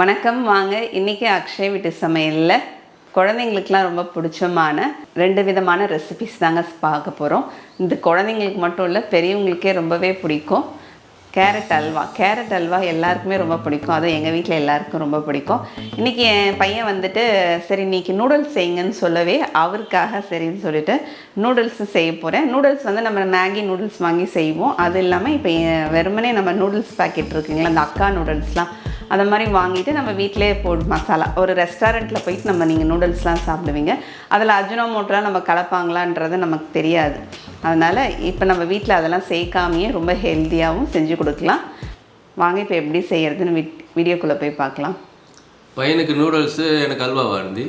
வணக்கம் வாங்க. இன்றைக்கி அக்ஷய் வீட்டு சமையலில் குழந்தைங்களுக்குலாம் ரொம்ப பிடிச்சமான ரெண்டு விதமான ரெசிபிஸ் தாங்க பார்க்க போகிறோம் இந்த குழந்தைங்களுக்கு மட்டும் இல்லை பெரியவங்களுக்கே ரொம்பவே பிடிக்கும். கேரட் அல்வா. கேரட் அல்வா எல்லாருக்குமே ரொம்ப பிடிக்கும். அதுவும் எங்கள் வீட்டில் எல்லாருக்கும் ரொம்ப பிடிக்கும். இன்றைக்கி என் பையன் வந்துட்டு சரி இன்றைக்கி நூடுல்ஸ் செய்யுங்கன்னு சொல்லவே அவருக்காக சரின்னு சொல்லிட்டு நூடுல்ஸு செய்ய போகிறேன் நூடுல்ஸ் வந்து நம்ம மேகி நூடுல்ஸ் வாங்கி செய்வோம். அது இல்லாமல் இப்போ வெறுமனே நம்ம நூடுல்ஸ் பேக்கெட் இருக்குங்களா அந்த அக்கா நூடுல்ஸ்லாம் அதை மாதிரி வாங்கிட்டு நம்ம வீட்டிலே போடு மசாலா. ஒரு ரெஸ்டாரண்ட்டில் போயிட்டு நம்ம நீங்கள் நூடுல்ஸ்லாம் சாப்பிடுவீங்க. அதில் அஜினோமோட்டோலாம் நம்ம கலப்பாங்களான்றது நமக்கு தெரியாது. அதனால் இப்போ நம்ம வீட்டில் அதெல்லாம் சேர்க்காமையே ரொம்ப ஹெல்த்தியாகவும் செஞ்சு கொடுக்கலாம். வாங்க இப்போ எப்படி செய்யறதுன்னு வீட் வீடியோக்குள்ளே போய் பார்க்கலாம். பையனுக்கு நூடுல்ஸு எனக்கு அல்வா வாந்தி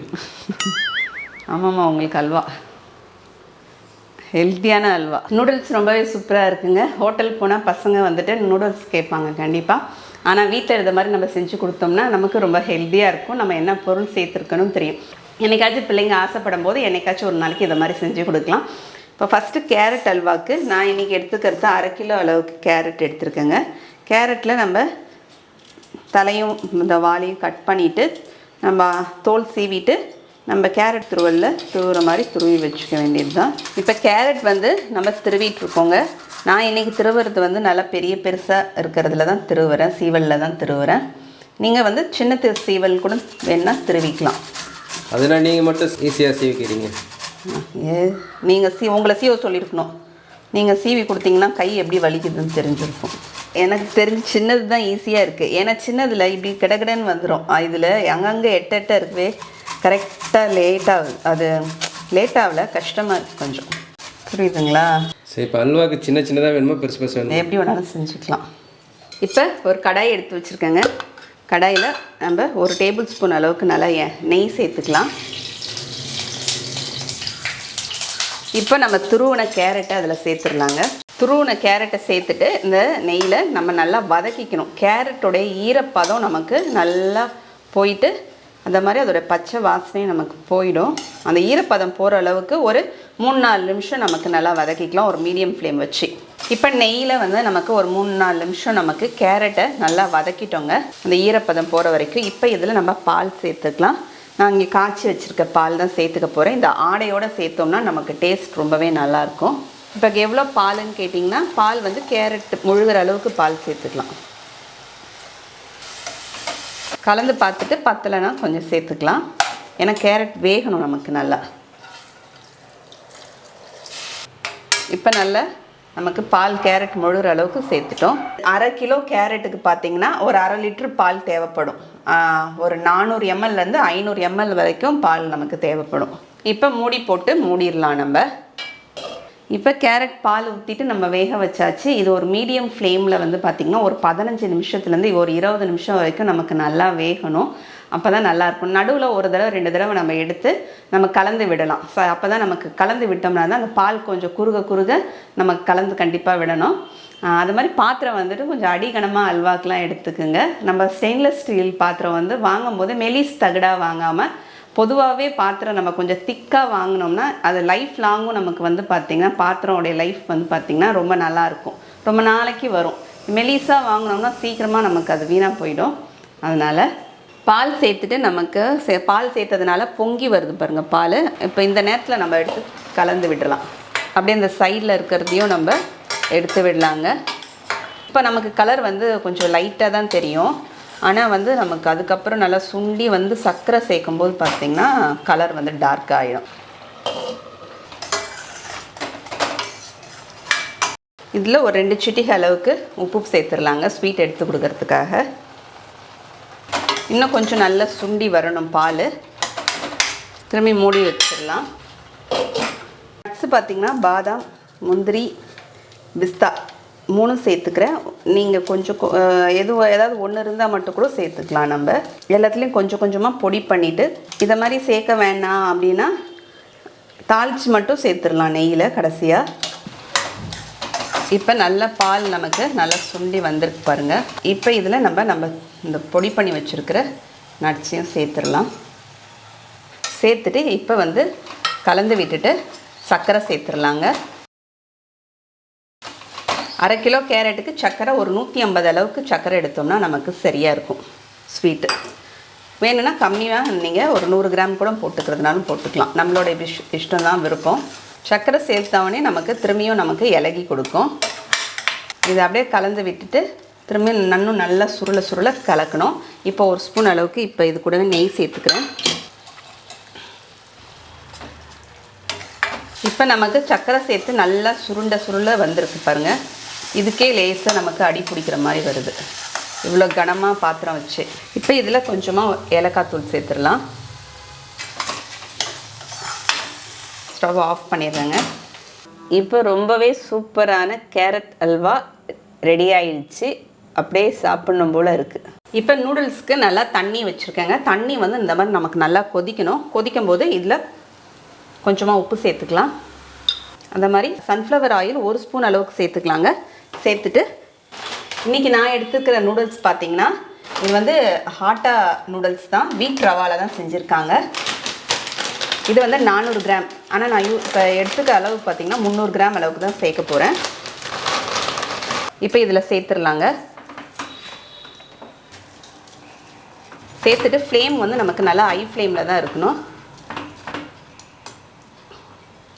ஆமாம்மா உங்களுக்கு அல்வா. ஹெல்த்தியான அல்வா. நூடுல்ஸ் ரொம்பவே சூப்பராக இருக்குங்க. ஹோட்டல் போனால் பசங்க வந்துட்டு நூடுல்ஸ் கேட்பாங்க கண்டிப்பாக ஆனால் வீட்டில் இருந்த மாதிரி நம்ம செஞ்சு கொடுத்தோம்னா நமக்கு ரொம்ப ஹெல்த்தியாக இருக்கும். நம்ம என்ன பொருள் சேர்த்துருக்கணும் தெரியும். என்னைக்காச்சும் பிள்ளைங்க ஆசைப்படும் போது என்னைக்காச்சும் ஒரு நாளைக்கு இதை மாதிரி செஞ்சு கொடுக்கலாம். இப்போ ஃபஸ்ட்டு கேரட் அல்வாக்கு நான் இன்றைக்கி எடுத்துக்கிறது அரை கிலோ அளவுக்கு கேரட் எடுத்துருக்கேங்க. கேரட்டில் நம்ம தலையும் இந்த வாலையும் கட் பண்ணிவிட்டு நம்ம தோல் சீவிட்டு நம்ம கேரட் துருவலில் துருவுற மாதிரி துருவி வச்சுக்க வேண்டியது தான் இப்போ கேரட் வந்து நம்ம திருவிட்டு இருக்கோங்க. நான் இன்றைக்கி திருவுறது வந்து நல்லா பெரிய பெருசாக இருக்கிறதுல தான் திருவுறேன். சீவலில் தான் திருவுறேன். நீங்கள் வந்து சின்ன திரு சீவல் கூட வேணால் திருவிக்கலாம். அதனால் நீங்கள் மட்டும் ஈஸியாக சீவிக்கிறீங்க. ஏ நீங்கள் சீ உங்களை சீவ சொல்லியிருக்கணும் நீங்கள் சீவி கொடுத்தீங்கன்னா கை எப்படி வலிக்குதுன்னு தெரிஞ்சிருக்கும். எனக்கு தெரிஞ்சு சின்னது தான் ஈஸியாக இருக்குது ஏன்னா சின்னதில் இப்படி கிடக்கிடன்னு வந்துடும் இதில் அங்கங்கே எட்ட எட்ட இருக்கவே கரெக்டாக லேட்டாகுது அது லேட் ஆகல கஷ்டமாக இருக்குது கொஞ்சம். புரியுதுங்களா? சரி இப்போ அல்வாக்கு சின்ன சின்னதாக வேணுமா பெருசு பெருசு வேணுமா? எப்படி வேணாலும் செஞ்சுக்கலாம். இப்போ ஒரு கடாய் எடுத்து வச்சுருக்கேங்க. கடாயில் நம்ம ஒரு டேபிள் ஸ்பூன் அளவுக்கு நல்லா நெய் சேர்த்துக்கலாம். இப்போ நம்ம துருவின கேரட்டை அதில் சேர்த்துடலாங்க. துருவின கேரட்டை சேர்த்துட்டு இந்த நெய்யில் நம்ம நல்லா வதக்கிக்கணும். கேரட்டோடைய ஈரப்பதம் நமக்கு நல்லா போயிட்டு அந்த மாதிரி அதோடய பச்சை வாசனையும் நமக்கு போயிடும். அந்த ஈரப்பதம் போகிற அளவுக்கு ஒரு மூணு நாலு நிமிஷம் நமக்கு நல்லா வதக்கிக்கலாம். ஒரு மீடியம் ஃப்ளேம் வச்சு. இப்போ நெய்யில் வந்து நமக்கு ஒரு மூணு நாலு நிமிஷம் நமக்கு கேரட்டை நல்லா வதக்கிட்டோங்க. அந்த ஈரப்பதம் போகிற வரைக்கும். இப்போ இதில் நம்ம பால் சேர்த்துக்கலாம். நான் இங்கே காய்ச்சி வச்சுருக்க பால் தான் சேர்த்துக்க போகிறேன் இந்த ஆடையோடு சேர்த்தோம்னா நமக்கு டேஸ்ட் ரொம்பவே நல்லாயிருக்கும் இப்போ எவ்வளோ பாலுன்னு கேட்டிங்கன்னா பால் வந்து கேரட் முழுகிற அளவுக்கு பால் சேர்த்துக்கலாம். கலந்து பார்த்துட்டு பத்தலைன்னா கொஞ்சம் சேர்த்துக்கலாம். ஏன்னா கேரட் வேகணும் நமக்கு நல்லா. இப்போ நல்லா நமக்கு பால் கேரட் முழுகிற அளவுக்கு சேர்த்துட்டோம். அரை கிலோ கேரட்டுக்கு பார்த்தீங்கன்னா ஒரு அரை லிட்டர் பால் தேவைப்படும். ஒரு நானூறு எம்எல்லேருந்து ஐநூறு எம்எல் வரைக்கும் பால் நமக்கு தேவைப்படும். இப்போ மூடி போட்டு மூடிடலாம் நம்ம. இப்போ கேரட் பால் ஊற்றிட்டு நம்ம வேக வச்சாச்சு. இது ஒரு மீடியம் ஃப்ளேமில் வந்து பார்த்திங்கன்னா ஒரு பதினஞ்சு நிமிஷத்துலேருந்து ஒரு இருபது நிமிஷம் வரைக்கும் நமக்கு நல்லா வேகணும். அப்போ தான் நல்லாயிருக்கும் நடுவில் ஒரு தடவை ரெண்டு தடவை நம்ம எடுத்து நம்ம கலந்து விடலாம். ஸோ அப்போ தான் நமக்கு கலந்து விட்டோம்னா தான் அந்த பால் கொஞ்சம் குறுக குறுக நமக்கு கலந்து கண்டிப்பாக விடணும். அது மாதிரி பாத்திரம் வந்துட்டு கொஞ்சம் அடிகனமாக அல்வாக்கெலாம் எடுத்துக்குங்க. நம்ம ஸ்டெயின்லெஸ் ஸ்டீல் பாத்திரம் வந்து வாங்கும்போது மெலிஸ் தகடாக வாங்காமல் பொதுவாகவே பாத்திரம் நம்ம கொஞ்சம் திக்காக வாங்கினோம்னா அது லைஃப் லாங்கும் நமக்கு வந்து பார்த்திங்கன்னா பாத்திரமுடைய லைஃப் வந்து பார்த்திங்கன்னா ரொம்ப நல்லாயிருக்கும் ரொம்ப நாளைக்கு வரும். மெலிசாக வாங்கினோம்னா சீக்கிரமாக நமக்கு அது வீணாக போயிடும். அதனால் பால் சேர்த்துட்டு நமக்கு சே பால் சேர்த்ததுனால பொங்கி வருது பாருங்கள் பால். இப்போ இந்த நேரத்தில் நம்ம எடுத்து கலந்து விடலாம். அப்படியே இந்த சைடில் இருக்கிறதையும் நம்ம எடுத்து விடலாங்க. இப்போ நமக்கு கலர் வந்து கொஞ்சம் லைட்டாக தான் தெரியும். ஆனால் வந்து நமக்கு அதுக்கப்புறம் நல்லா சுண்டி வந்து சர்க்கரை சேர்க்கும்போது பார்த்திங்கன்னா கலர் வந்து டார்க் ஆகிடும் இதில் ஒரு ரெண்டு சிட்டிகை அளவுக்கு உப்பு சேர்த்துடலாங்க ஸ்வீட் எடுத்து கொடுக்கறதுக்காக. இன்னும் கொஞ்சம் நல்லா சுண்டி வரணும் பால். திரும்பி மூடி வச்சிடலாம். நட்ஸு பார்த்திங்கன்னா பாதாம் முந்திரி பிஸ்தா மூணும் சேர்த்துக்கிறேன். நீங்கள் கொஞ்சம் கொ- எதுவும் ஏதாவது ஒன்று இருந்தால் மட்டும் கூட சேர்த்துக்கலாம் நம்ம. எல்லாத்துலேயும் கொஞ்சம் கொஞ்சமாக பொடி பண்ணிவிட்டு இதை மாதிரி சேர்க்க வேணாம் அப்படின்னா தாளித்து மட்டும் சேர்த்துடலாம் நெய்யில் கடைசியாக இப்போ நல்ல பால் நமக்கு நல்லா சுண்டி வந்திருக்கு பாருங்கள் இப்போ இதில் நம்ம நம்ம இந்த பொடி பண்ணி வச்சுருக்கிற நட்ஸையும் சேர்த்துடலாம். சேர்த்துட்டு இப்போ வந்து கலந்து விட்டுட்டு சர்க்கரை சேர்த்துடலாங்க. அரை கிலோ கேரட்டுக்கு சர்க்கரை ஒரு நூற்றி ஐம்பது அளவுக்கு சர்க்கரை எடுத்தோம்னா நமக்கு சரியாக இருக்கும். ஸ்வீட்டு வேணும்னா கம்மியாக நீங்கள் ஒரு நூறு கிராம் கூட போட்டுக்கிறதுனாலும் போட்டுக்கலாம். நம்மளோட விஷ் இஷ்டம் தான் விருப்பம் சர்க்கரை சேர்த்தவொடனே நமக்கு திரும்பியும் நமக்கு இலகி கொடுக்கும். இதை அப்படியே கலந்து விட்டுட்டு திரும்பி நன்னும் நல்லா சுருள சுருள கலக்கணும். இப்போ ஒரு ஸ்பூன் அளவுக்கு இப்போ இது கூடவே நெய் சேர்த்துக்கிறேன். இப்போ நமக்கு சர்க்கரை சேர்த்து நல்லா சுருண்ட சுருள வந்திருக்கு பாருங்கள் இதுக்கே லேசாக நமக்கு அடி பிடிக்கிற மாதிரி வருது. இவ்வளோ கனமாக பாத்திரம் வச்சு. இப்போ இதில் கொஞ்சமாக ஏலக்காய் தூள் சேர்த்துடலாம். ஸ்டவ் ஆஃப் பண்ணிடுறேங்க. இப்போ ரொம்பவே சூப்பரான கேரட் அல்வா ரெடி ஆயிடுச்சு. அப்படியே சாப்பிடணும் போல் இருக்குது இப்போ நூடுல்ஸ்க்கு நல்லா தண்ணி வச்சுருக்கேங்க. தண்ணி வந்து இந்த மாதிரி நமக்கு நல்லா கொதிக்கணும். கொதிக்கும் போது இதில் கொஞ்சமாக உப்பு சேர்த்துக்கலாம். அந்த மாதிரி சன்ஃப்ளவர் ஆயில் ஒரு ஸ்பூன் அளவுக்கு சேர்த்துக்கலாங்க. சேர்த்துட்டு இன்றைக்கி நான் எடுத்துக்கிற நூடுல்ஸ் பார்த்தீங்கன்னா இது வந்து ஹாட்டா நூடுல்ஸ் தான் வீட் ரவாவில் தான் செஞ்சுருக்காங்க. இது வந்து நானூறு கிராம். ஆனால் நான் யூ இப்போ எடுத்துக்க அளவு பார்த்தீங்கன்னா முந்நூறு கிராம் அளவுக்கு தான் சேர்க்க போகிறேன் இப்போ இதில் சேர்த்துடலாங்க. சேர்த்துட்டு ஃப்ளேம் வந்து நமக்கு நல்லா ஐ ஃப்ளேமில் தான் இருக்கணும்.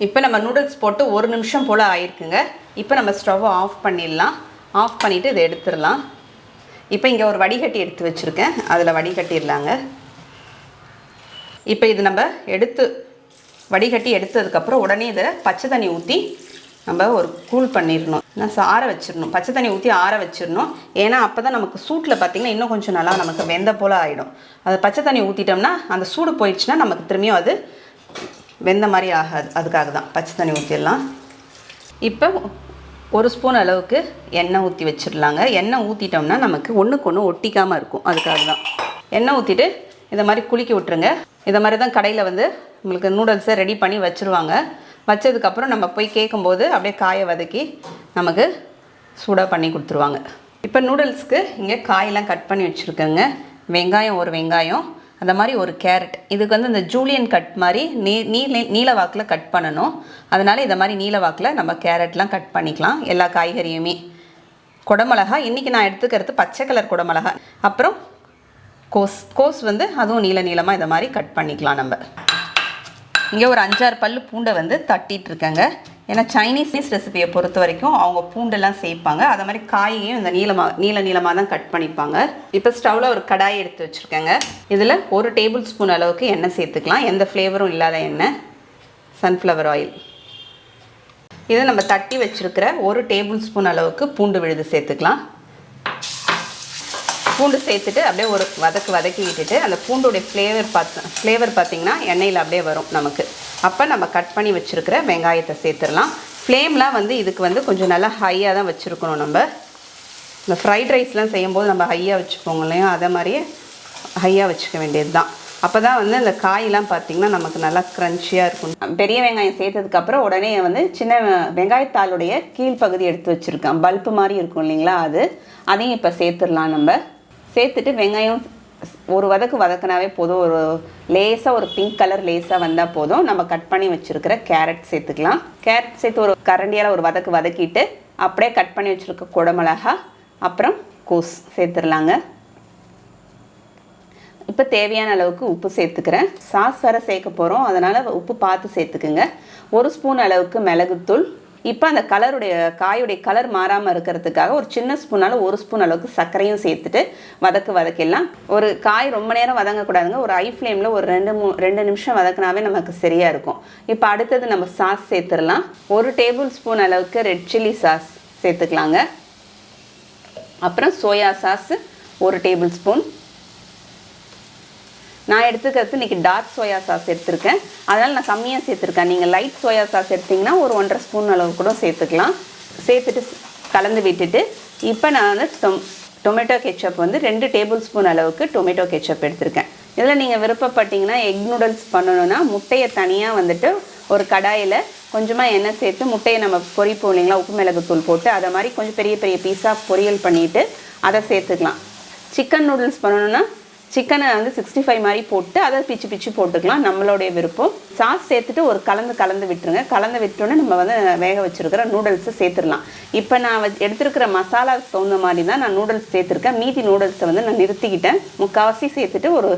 இப்போ நம்ம நூடுல்ஸ் போட்டு ஒரு நிமிஷம் போல் ஆயிருக்குங்க. இப்போ நம்ம ஸ்டவ்வை ஆஃப் பண்ணிடலாம். ஆஃப் பண்ணிவிட்டு இதை எடுத்துடலாம். இப்போ இங்கே ஒரு வடிகட்டி எடுத்து வச்சுருக்கேன். அதில் வடிகட்டிடலாங்க. இப்போ இது நம்ம எடுத்து வடிகட்டி எடுத்ததுக்கப்புறம் உடனே இதை பச்சை தண்ணி ஊற்றி நம்ம ஒரு கூல் பண்ணிடணும். நான் ஆற வச்சிடணும். பச்சை தண்ணி ஊற்றி ஆற வச்சிடணும். ஏன்னா அப்போ தான் நமக்கு சூட்டில் பார்த்திங்கன்னா இன்னும் கொஞ்சம் நல்லா நமக்கு வெந்த போல் ஆகிடும் அது பச்சை தண்ணி ஊற்றிட்டோம்னா அந்த சூடு போயிடுச்சுன்னா நமக்கு திரும்பியும் அது வெந்த மாதிரி ஆகாது. அதுக்காக தான் பச்சை தண்ணி ஊற்றிடலாம் இப்போ ஒரு ஸ்பூன் அளவுக்கு எண்ணெய் ஊற்றி வச்சிடலாங்க. எண்ணெய் ஊற்றிட்டோம்னா நமக்கு ஒன்றுக்கு ஒன்று ஒட்டிக்காமல் இருக்கும். அதுக்காக தான் எண்ணெய் ஊற்றிட்டு இந்த மாதிரி குளிக்க விட்ருங்க இதை மாதிரி தான் கடையில் வந்து உங்களுக்கு நூடுல்ஸை ரெடி பண்ணி வச்சுருவாங்க. வச்சதுக்கப்புறம் நம்ம போய் கேட்கும்போது அப்படியே காயை வதக்கி நமக்கு சூடாக பண்ணி கொடுத்துருவாங்க. இப்போ நூடுல்ஸ்க்கு இங்கே காயெல்லாம் கட் பண்ணி வச்சுருக்கேங்க. வெங்காயம் ஒரு வெங்காயம். அந்த மாதிரி ஒரு கேரட். இதுக்கு வந்து இந்த ஜூலியன் கட் மாதிரி நீ நீல நீல வாக்கில் கட் பண்ணணும். அதனால் இதை மாதிரி நீல வாக்கில் நம்ம கேரட்லாம் கட் பண்ணிக்கலாம். எல்லா காய்கறியுமே. குடமிளகா இன்றைக்கி நான் எடுத்துக்கிறது பச்சை கலர் குடமிளகா. அப்புறம் கோஸ் கோஸ் வந்து அதுவும் நீல நீளமாக இதை மாதிரி கட் பண்ணிக்கலாம் நம்ம. இங்கே ஒரு அஞ்சாறு பல் பூண்டை வந்து தட்டிகிட்ருக்கேங்க இருக்கேங்க. ஏன்னா சைனீஸ் ரெசிபியை பொறுத்த வரைக்கும் அவங்க பூண்டெல்லாம் சேர்ப்பாங்க அதை மாதிரி காயையும் இந்த நீளமாக நீள நீளமாக தான் கட் பண்ணிப்பாங்க. இப்போ ஸ்டவ்வில் ஒரு கடாய் எடுத்து வச்சுருக்கேங்க. இதில் ஒரு டேபிள் ஸ்பூன் அளவுக்கு எண்ணெய் சேர்த்துக்கலாம். எந்த ஃப்ளேவரும் இல்லாத எண்ணெய். சன்ஃப்ளவர் ஆயில் இதை நம்ம தட்டி வச்சுருக்கிற ஒரு டேபிள் ஸ்பூன் அளவுக்கு பூண்டு விழுது சேர்த்துக்கலாம். பூண்டு சேர்த்துட்டு அப்படியே ஒரு வதக்கு வதக்கி விட்டுட்டு அந்த பூண்டுடைய ஃப்ளேவர் பார்த்து ஃப்ளேவர் பார்த்திங்கன்னா எண்ணெயில் அப்படியே வரும் நமக்கு. அப்போ நம்ம கட் பண்ணி வச்சுருக்கிற வெங்காயத்தை சேர்த்துடலாம். ஃப்ளேம்லாம் வந்து இதுக்கு வந்து கொஞ்சம் நல்லா ஹையாக தான் வச்சுருக்கணும் நம்ம. இந்த ஃப்ரைட் ரைஸ்லாம் செய்யும்போது நம்ம ஹையாக வச்சுப்போங்க இல்லையா? அதை மாதிரியே ஹையாக வச்சுக்க வேண்டியது தான் அப்போ தான் வந்து அந்த காயெலாம் பார்த்திங்கன்னா நமக்கு நல்லா க்ரன்ச்சியாக இருக்கும். பெரிய வெங்காயம் சேர்த்ததுக்கப்புறம் உடனே வந்து சின்ன வெங்காயத்தாளுடைய கீழ்ப்பகுதி எடுத்து வச்சுருக்கேன். பல்ப்பு மாதிரி இருக்கும் இல்லைங்களா அது? அதையும் இப்போ சேர்த்துடலாம் நம்ம. சேர்த்துட்டு வெங்காயம் ஒரு வதக்கு வதக்குனாவே போதும். ஒரு லேசாக ஒரு பிங்க் கலர் லேசாக வந்தால் போதும். நம்ம கட் பண்ணி வச்சுருக்கிற கேரட் சேர்த்துக்கலாம். கேரட் சேர்த்து ஒரு கரண்டியால் ஒரு வதக்கு வதக்கிட்டு அப்படியே கட் பண்ணி வச்சுருக்க குடமிளகா அப்புறம் கோஸ் சேர்த்துடலாங்க. இப்போ தேவையான அளவுக்கு உப்பு சேர்த்துக்கிறேன். சாஸ் வர சேர்க்க போகிறோம் அதனால் உப்பு பார்த்து சேர்த்துக்குங்க. ஒரு ஸ்பூன் அளவுக்கு மிளகுத்தூள் இப்போ அந்த கலருடைய காயுடைய கலர் மாறாமல் இருக்கிறதுக்காக ஒரு சின்ன ஸ்பூனால் ஒரு ஸ்பூன் அளவுக்கு சர்க்கரையும் சேர்த்துட்டு வதக்கு வதக்கிடலாம். ஒரு காய் ரொம்ப நேரம் வதங்கக்கூடாதுங்க. ஒரு ஐ ஃப்ளேமில் ஒரு ரெண்டு மூ ரெண்டு நிமிஷம் வதக்கினாவே நமக்கு சரியாக இருக்கும். இப்போ அடுத்தது நம்ம சாஸ் சேர்த்துடலாம். ஒரு டேபிள் ஸ்பூன் அளவுக்கு ரெட் சில்லி சாஸ் சேர்த்துக்கலாங்க. அப்புறம் சோயா சாஸ் ஒரு டேபிள் ஸ்பூன் நான் எடுத்துக்கிறது இன்றைக்கி டார்க் சோயா சாஸ் எடுத்திருக்கேன். அதனால் நான் கம்மியாக சேர்த்துருக்கேன். நீங்கள் லைட் சோயா சாஸ் எடுத்திங்கன்னா ஒரு ஒன்றரை ஸ்பூன் அளவு கூட சேர்த்துக்கலாம். சேர்த்துட்டு கலந்து விட்டுட்டு இப்போ நான் வந்து டொம் டொமேட்டோ கெச்சப் வந்து ரெண்டு டேபிள் ஸ்பூன் அளவுக்கு டொமேட்டோ கெச்சப் எடுத்திருக்கேன். இதில் நீங்கள் விருப்பப்பட்டீங்கன்னா எக் நூடுல்ஸ் பண்ணணுன்னா முட்டையை தனியாக வந்துட்டு ஒரு கடாயில் கொஞ்சமாக எண்ணெய் சேர்த்து முட்டையை நம்ம பொரிப்போம் இல்லைங்களா? உப்பு மிளகுத்தூள் போட்டு அதை மாதிரி கொஞ்சம் பெரிய பெரிய பீஸாக பொரியல் பண்ணிவிட்டு அதை சேர்த்துக்கலாம். சிக்கன் நூடுல்ஸ் பண்ணணுன்னா சிக்கனை வந்து சிக்ஸ்டி ஃபைவ் மாதிரி போட்டு அதை பிச்சு பிச்சு போட்டுக்கலாம். நம்மளுடைய விருப்பம். சாஸ் சேர்த்துட்டு ஒரு கலந்து கலந்து விட்டுருங்க. கலந்து விட்டோன்னே நம்ம வந்து வேக வச்சுருக்கிற நூடுல்ஸை சேர்த்துடலாம். இப்போ நான் எடுத்துருக்கிற எடுத்திருக்கிற மசாலாவுக்கு தகுந்த மாதிரி தான் நான் நூடுல்ஸ் சேர்த்துருக்கேன். மீதி நூடுல்ஸை வந்து நான் நிறுத்திக்கிட்டேன். முக்கால்வாசி சேர்த்துட்டு ஒரு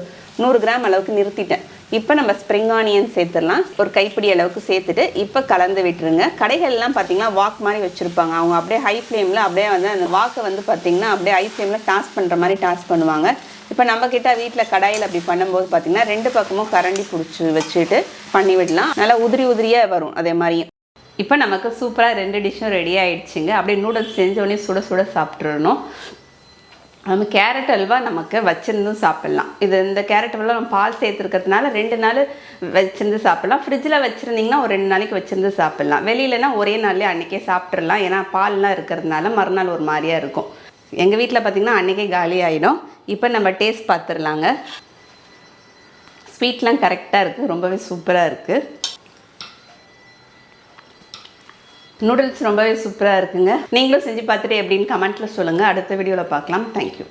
நூறு கிராம் அளவுக்கு நிறுத்திட்டேன். இப்போ நம்ம ஸ்ப்ரிங் ஆனியன் சேர்த்துடலாம். ஒரு கைப்பிடி அளவுக்கு சேர்த்துட்டு இப்போ கலந்து விட்டுருங்க. கடைகள்லாம் பார்த்தீங்கன்னா வாக் மாதிரி வச்சுருப்பாங்க. அவங்க அப்படியே ஹை ஃப்ளேமில் அப்படியே வந்து அந்த வாக்கை வந்து பார்த்தீங்கன்னா அப்படியே ஹை ஃப்ளேமில் டாஸ் பண்ணுற மாதிரி டாஸ் பண்ணுவாங்க. இப்போ நம்ம வீட்டில் கடாயில் அப்படி பண்ணும்போது பார்த்தீங்கன்னா ரெண்டு பக்கமும் கரண்டி பிடிச்சி வச்சுட்டு பண்ணி விடலாம். நல்லா உதிரி உதிரியாக வரும் அதே மாதிரியும் இப்போ நமக்கு சூப்பராக ரெண்டு டிஷ்ஷும் ரெடி ஆகிடுச்சிங்க அப்படியே நூடுல்ஸ் செஞ்சோடனே சுட சுட சாப்பிட்றணும் நம்ம கேரட் அல்வா நமக்கு வச்சிருந்தும் சாப்பிட்லாம். இது இந்த கேரட் அல்வா நம்ம பால் சேர்த்துருக்கிறதுனால ரெண்டு நாள் வச்சிருந்து சாப்பிட்லாம். ஃப்ரிட்ஜில் வச்சுருந்தீங்கன்னா ஒரு ரெண்டு நாளைக்கு வச்சிருந்து சாப்பிட்லாம். வெளியிலனா ஒரே நாள்லேயே அன்றைக்கே சாப்பிட்றலாம் ஏன்னா பால்லாம் இருக்கிறதுனால மறுநாள் ஒரு மாதிரியாக இருக்கும். எங்கள் வீட்டில் பார்த்திங்கன்னா அன்றைக்கே காலி ஆகிடும் இப்போ நம்ம டேஸ்ட் பார்த்துடலாங்க. ஸ்வீட்லாம் கரெக்டாக இருக்குது ரொம்பவே சூப்பராக இருக்குது நூடுல்ஸ் ரொம்பவே சூப்பராக இருக்குங்க. நீங்களும் செஞ்சு பார்த்துட்டு எப்படின்னு கமெண்ட்டில் சொல்லுங்கள் அடுத்த வீடியோவில் பார்க்கலாம். தேங்க்யூ